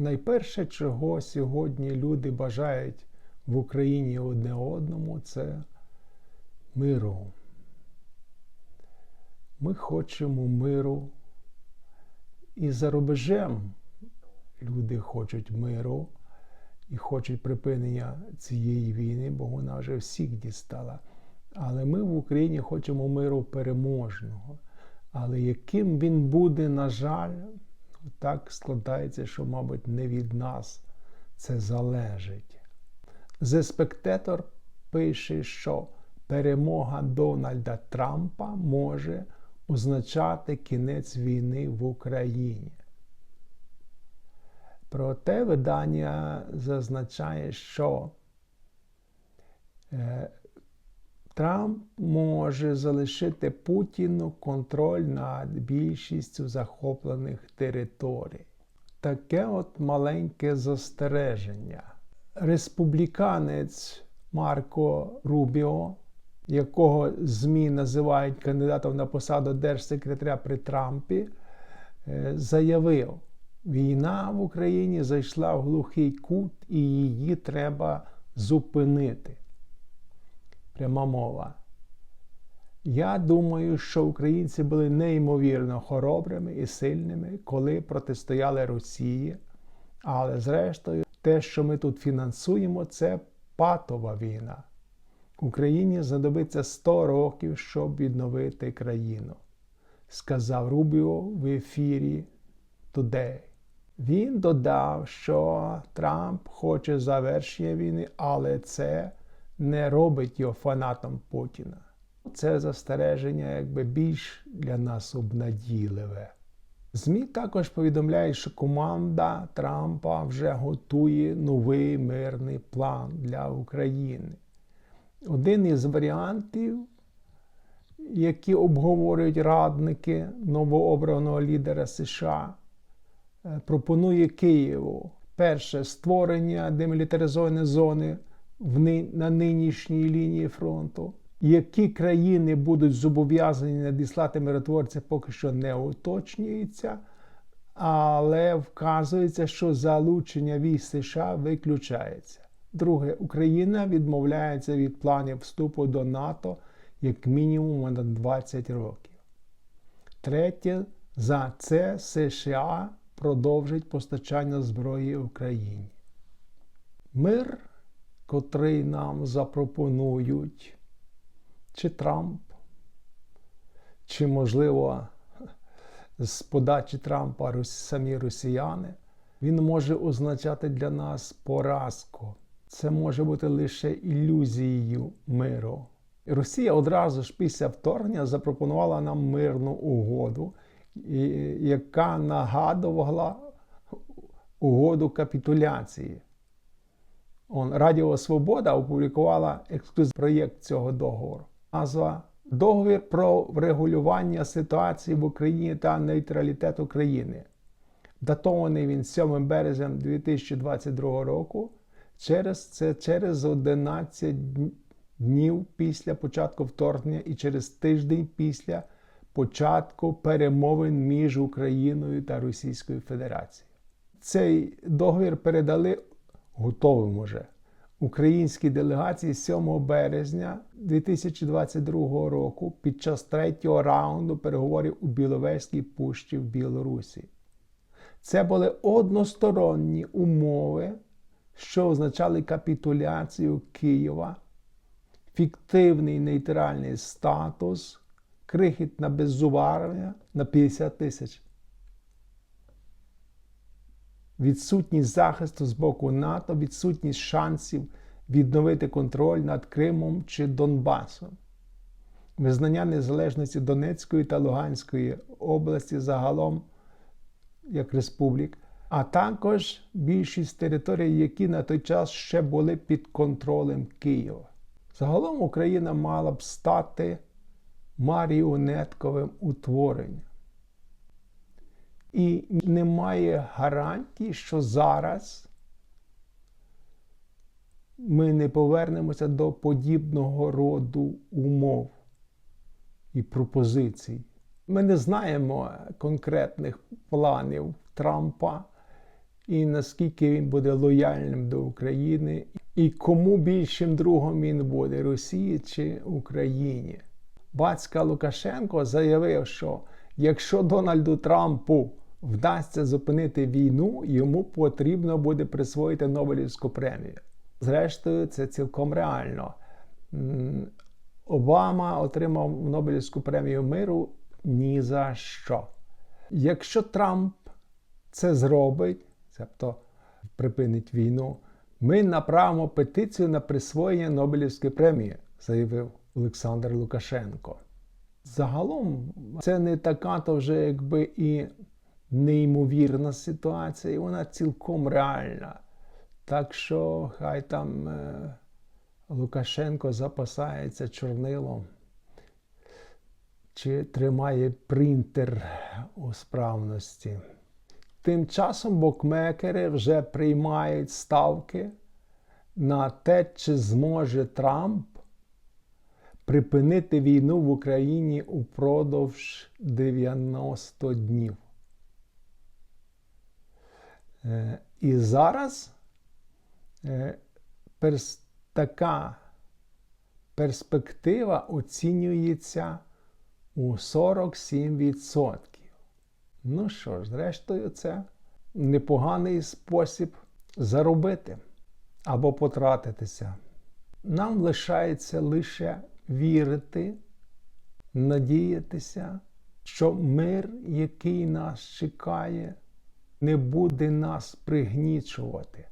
Найперше, чого сьогодні люди бажають в Україні одне одному, це миру. Ми хочемо миру. І за рубежем люди хочуть миру і хочуть припинення цієї війни, бо вона вже всіх дістала. Але ми в Україні хочемо миру переможного. Але яким він буде, на жаль, так складається, що, мабуть, не від нас це залежить. Spectator пише, що перемога Дональда Трампа може означати кінець війни в Україні. Проте видання зазначає, що е, Трамп може залишити Путіну контроль над більшістю захоплених територій. Таке от маленьке застереження. Республіканець Марко Рубіо, якого ЗМІ називають кандидатом на посаду держсекретаря при Трампі, е, заявив, війна в Україні зайшла в глухий кут і її треба зупинити пряма мова. Я думаю, що українці були неймовірно хоробрими і сильними, коли протистояли Росії. Але, зрештою, те, що ми тут фінансуємо, це патова війна. Україні знадобиться 100 років, щоб відновити країну, сказав Рубіо в ефірі Today. Він додав, що Трамп хоче завершення війни, але це не робить його фанатом Путіна. Це застереження якби більш для нас обнадійливе. ЗМІ також повідомляють, що команда Трампа вже готує новий мирний план для України. Один із варіантів, які обговорюють радники новообраного лідера США, е, пропонує Києву перше створення демілітаризованої зони на нинішній лінії фронту. Які країни будуть зобов'язані надіслати миротворця, поки що не уточнюється, але вказується, що залучення військ США виключається. Друге, Україна відмовляється від планів вступу до НАТО як мінімум на 20 років. Третє, за це США продовжить постачання зброї Україні. Мир котрий нам запропонують, чи Трамп, чи, можливо, з подачі Трампа самі росіяни, він може означати для нас поразку. Це може бути лише ілюзією миру. Росія одразу ж після вторгнення запропонувала нам мирну угоду, яка нагадувала угоду капітуляції. Он, Радіо Свобода опублікувала ексклюзивний проєкт цього договору. Назва Договір про врегулювання ситуації в Україні та нейтралітет України. Датований він 7 березня 2022 року. Через це через 11 днів після початку вторгнення і через тиждень після початку перемовин між Україною та Російською Федерацією. Цей договір передали готовим уже. Українській делегації 7 березня 2022 року під час третього раунду переговорів у Біловезькій пущі в Білорусі. Це були односторонні умови, що означали капітуляцію Києва, фіктивний нейтральний статус, крихітна беззубарня на 50 тисяч відсутність захисту з боку НАТО, відсутність шансів відновити контроль над Кримом чи Донбасом, визнання незалежності Донецької та Луганської області загалом як республік, а також більшість територій, які на той час ще були під контролем Києва. Загалом Україна мала б стати маріонетковим утворенням. І немає гарантії, що зараз ми не повернемося до подібного роду умов і пропозицій. Ми не знаємо конкретних планів Трампа і наскільки він буде лояльним до України, і кому більшим другом він буде Росії чи Україні. Батька Лукашенко заявив, що якщо Дональду Трампу вдасться зупинити війну, йому потрібно буде присвоїти Нобелівську премію. Зрештою, це цілком реально. Обама отримав Нобелівську премію миру ні за що. Якщо Трамп це зробить, тобто припинить війну, ми направимо петицію на присвоєння Нобелівської премії, заявив Олександр Лукашенко. Загалом це не така то вже якби і неймовірна ситуація, і вона цілком реальна. Так що хай там е, Лукашенко запасається чорнилом чи тримає принтер у справності. Тим часом букмекери вже приймають ставки на те, чи зможе Трамп припинити війну в Україні упродовж 90 днів. Е, І зараз е, перс- така перспектива оцінюється у 47%. Ну що ж, зрештою, це непоганий спосіб заробити або потратитися. Нам лишається лише вірити, надіятися, що мир, який нас чекає, не буде нас пригнічувати.